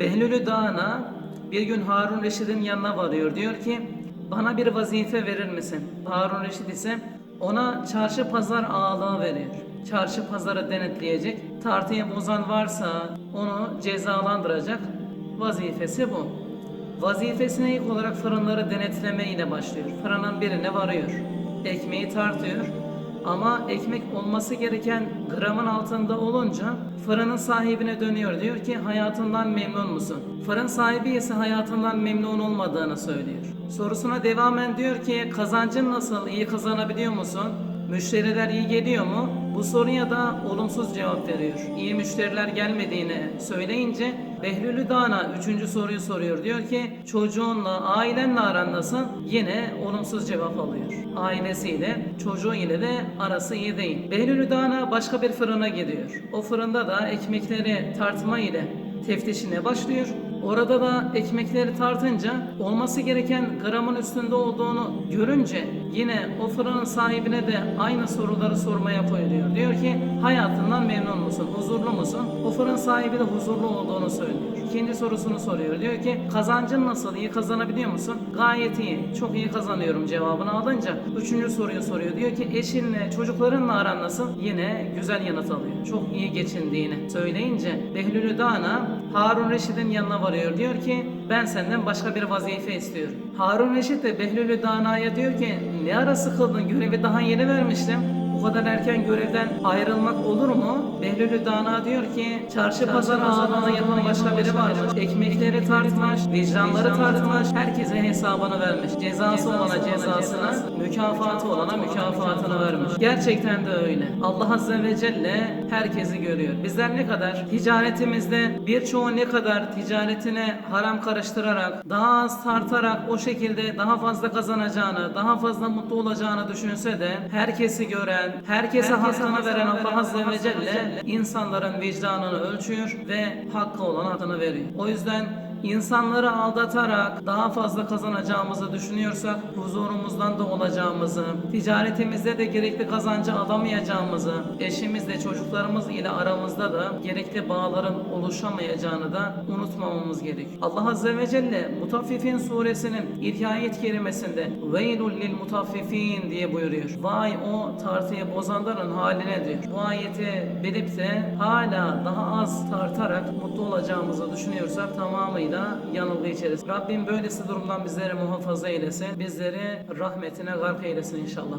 Behlülü Dağı'na bir gün Harun Reşid'in yanına varıyor. Diyor ki bana bir vazife verir misin? Harun Reşid ise ona çarşı pazar ağalığı veriyor. Çarşı pazarı denetleyecek. Tartıyı bozan varsa onu cezalandıracak. Vazifesi bu. Vazifesine ilk olarak fırınları denetleme ile başlıyor. Fırının birine varıyor. Ekmeği tartıyor. Ama ekmek olması gereken gramın altında olunca fırının sahibine dönüyor. Diyor ki hayatından memnun musun? Fırın sahibi ise hayatından memnun olmadığını söylüyor. Sorusuna devamen diyor ki kazancın nasıl? İyi kazanabiliyor musun? Müşteriler iyi geliyor mu? Bu soruya da olumsuz cevap veriyor. İyi müşteriler gelmediğini söyleyince Behlülü Dağ'ına üçüncü soruyu soruyor. Diyor ki çocuğunla, ailenle aran nasıl? Yine olumsuz cevap alıyor. Ailesiyle, çocuğu ile de arası iyi değil. Behlülü Dağ'ına başka bir fırına gidiyor. O fırında da ekmekleri tartma ile teftişine başlıyor. Orada da ekmekleri tartınca olması gereken gramın üstünde olduğunu görünce yine o fırının sahibine de aynı soruları sormaya koyuluyor. Diyor ki hayatından memnun musun, huzurlu musun? O fırın sahibi de huzurlu olduğunu söylüyor. İkinci sorusunu soruyor. Diyor ki kazancın nasıl, iyi kazanabiliyor musun? Gayet iyi, çok iyi kazanıyorum cevabını alınca üçüncü soruyu soruyor. Diyor ki eşinle, çocuklarınla aran nasıl? Yine güzel yanıt alıyor. Çok iyi geçindiğini söyleyince Behlülü Dağ'ına Harun Reşid'in yanına varıyor. Diyor ki ben senden başka bir vazife istiyorum. Harun Reşit de Behlülü Dağ'na'ya diyor ki ne ara sıkıldın görevi daha yeni vermiştim. Bu kadar erken görevden ayrılmak olur mu? Behlülü Dana diyor ki çarşı pazar ağalığına yapan başka biri var. Ekmekleri tartmış, vicdanları tartmış, herkese hesabını vermiş. Cezası olana cezasını, mükafatı olana mükafatını vermiş. Gerçekten de öyle. Allah Azze ve Celle herkesi görüyor. Bizler ne kadar ticaretimizde birçoğu ne kadar ticaretine haram karıştırarak, daha az tartarak o şekilde daha fazla kazanacağını, daha fazla mutlu olacağını düşünse de herkesi gören, herkese hakkını veren Allah Azze ve Celle insanların vicdanını ölçüyor ve hakkı olan adını veriyor. O yüzden insanları aldatarak daha fazla kazanacağımızı düşünüyorsak huzurumuzdan da olacağımızı, ticaretimizde de gerekli kazancı alamayacağımızı, eşimizle çocuklarımız ile aramızda da gerekli bağların oluşamayacağını da unutmamamız gerek. Allah Azze ve Celle Mutaffifin suresinin ilk ayet kerimesinde Veylul lil mutaffifin diye buyuruyor. Vay o tartıyı bozanların haline diyor. Bu ayeti bilip de hala daha az tartarak mutlu olacağımızı düşünüyorsak tamamıyla yanılgı içeriz. Rabbim böylesi durumdan bizleri muhafaza eylesin. Bizleri rahmetine gark eylesin inşallah.